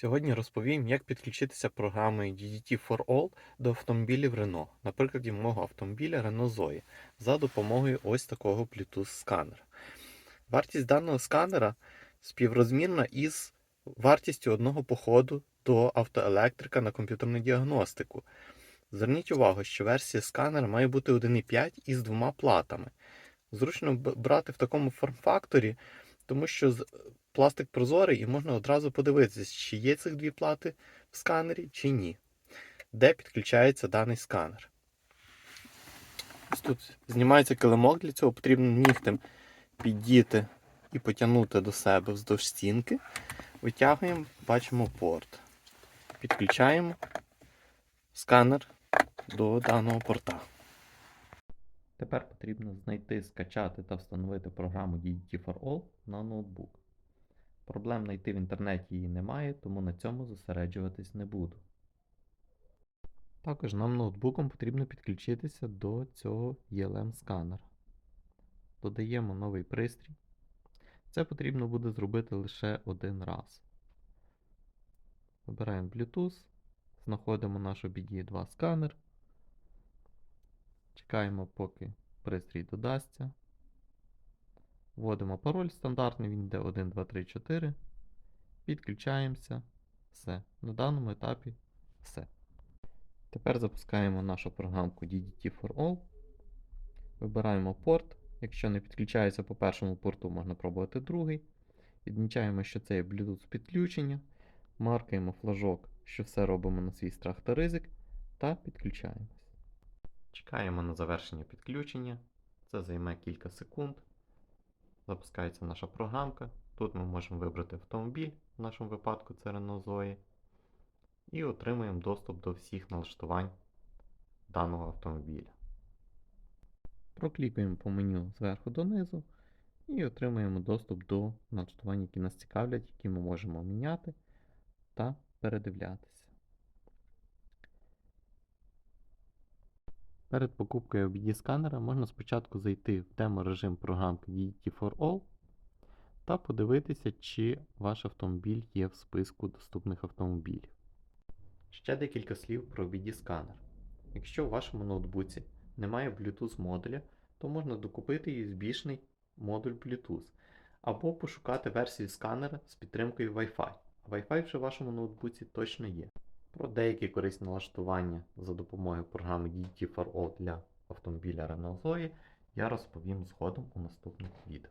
Сьогодні розповім, як підключитися програмою DDT for All до автомобілів Renault, на прикладі мого автомобіля Renault Zoe, за допомогою ось такого Bluetooth сканера. Вартість даного сканера співрозмірна із вартістю одного походу до автоелектрика на комп'ютерну діагностику. Зверніть увагу, що версія сканера має бути 1.5 із двома платами. Зручно брати в такому форм-факторі, тому що пластик прозорий і можна одразу подивитися, чи є цих дві плати в сканері, чи ні. Де підключається даний сканер. Ось тут знімається килимок, для цього потрібно нігтем піддіти і потягнути до себе вздовж стінки. Витягуємо, бачимо порт. Підключаємо сканер до даного порта. Тепер потрібно знайти, скачати та встановити програму DDT for All на ноутбук. Проблем знайти в інтернеті її немає, тому на цьому зосереджуватись не буду. Також нам ноутбуком потрібно підключитися до цього ELM сканера. Додаємо новий пристрій. Це потрібно буде зробити лише один раз. Вибираємо Bluetooth, знаходимо наш OBD2 сканер. Чекаємо, поки пристрій додасться. Вводимо пароль стандартний, він йде 1, 2, 3, 4. Підключаємося. Все. На даному етапі все. Тепер запускаємо нашу програмку DDT for All. Вибираємо порт. Якщо не підключається по першому порту, можна пробувати другий. Відмічаємо, що це є Bluetooth підключення. Маркаємо флажок, що все робимо на свій страх та ризик. Та підключаємось. Чекаємо на завершення підключення. Це займе кілька секунд. Запускається наша програмка. Тут ми можемо вибрати автомобіль, в нашому випадку це Renault Zoe. І отримуємо доступ до всіх налаштувань даного автомобіля. Проклікаємо по меню зверху донизу і отримуємо доступ до налаштувань, які нас цікавлять, які ми можемо міняти та передивлятися. Перед покупкою OBD сканера можна спочатку зайти в демо-режим програмки DDT for All та подивитися, чи ваш автомобіль є в списку доступних автомобілів. Ще декілька слів про OBD сканер. Якщо у вашому ноутбуці немає Bluetooth модуля, то можна докупити USB-шний модуль Bluetooth або пошукати версію сканера з підтримкою Wi-Fi. Wi-Fi вже в вашому ноутбуці точно є. Про деякі корисні налаштування за допомогою програми DT4O для автомобіля Renault Zoe я розповім згодом у наступних відео.